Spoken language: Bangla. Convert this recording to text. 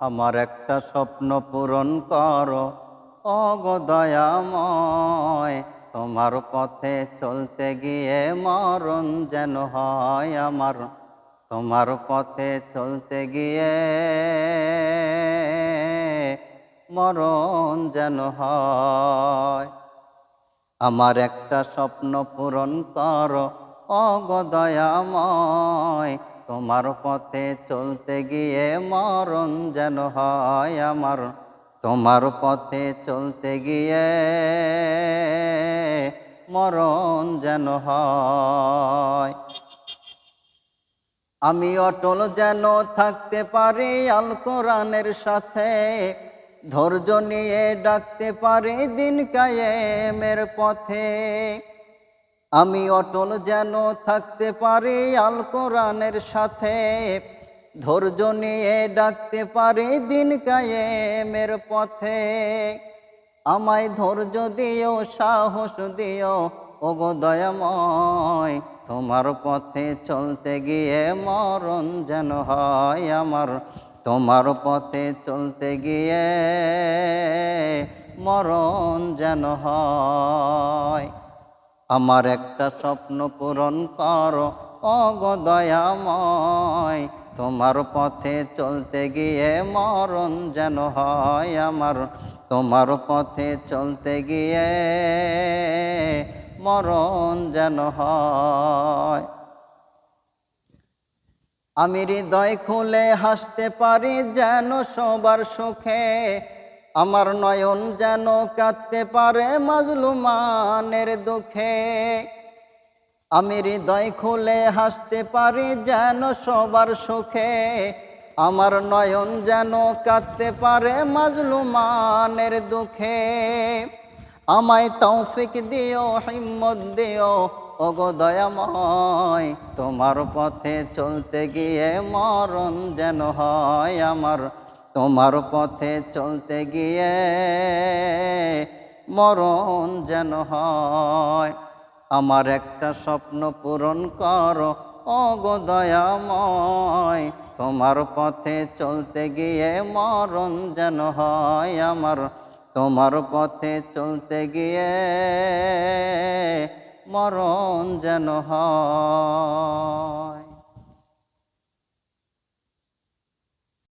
আমার একটা স্বপ্ন পূরণ করো। অগদয়াময় তোমার পথে চলতে গিয়ে মরণ যেন হয় আমার। তোমার পথে চলতে গিয়ে মরণ যেন হয়। আমার একটা স্বপ্ন পূরণ করো। অগদয়াময় তোমার পথে চলতে গিয়ে মরণ যেন হয় আমার। তোমার পথে চলতে গিয়ে মরণ যেন হয়। আমি অটল যেন থাকতে পারি আল কোরআনের সাথে। ধৈর্য নিয়ে ডাকতে পারি দিন কায়েমের পথে। আমি অটল যেন থাকতে পারি আল কোরআনের সাথে। ধৈর্য নিয়ে ডাকতে পারি দিন কায়েমের পথে। আমায় ধৈর্য দিও, সাহস দিও, ওগো দয়াময়। তোমার পথে চলতে গিয়ে মরণ যেন হয় আমার। তোমার পথে চলতে গিয়ে মরণ যেন হয়। আমার একটা স্বপ্ন পূরণ করো। অগদয়াময় তোমার পথে চলতে গিয়ে মরণ যেন হয় আমার। তোমার পথে চলতে গিয়ে মরণ যেন হয়। আমি হৃদয় খুলে হাসতে পারি যেন সবার সুখে। আমার নয়ন যেন কাঁদতে পারে মাজলুমানের দুঃখে। আমি হৃদয় খুলে হাসতে পারি যেন সবার সুখে। আমার নয়ন যেন কাঁদতে পারে মাজলুমানের দুঃখে। আমায় তৌফিক দিও, হিম্মত দিও, ওগো দয়াময়, তোমার পথে চলতে গিয়ে মরণ যেন হয় আমার তোমার পথে চলতে গিয়ে মরণ যেন হয়। আমার একটা স্বপ্ন পূরণ করো, ওগো দয়াময়। তোমার পথে চলতে গিয়ে মরণ যেন হয় আমার। তোমার পথে চলতে গিয়ে মরণ যেন হয়।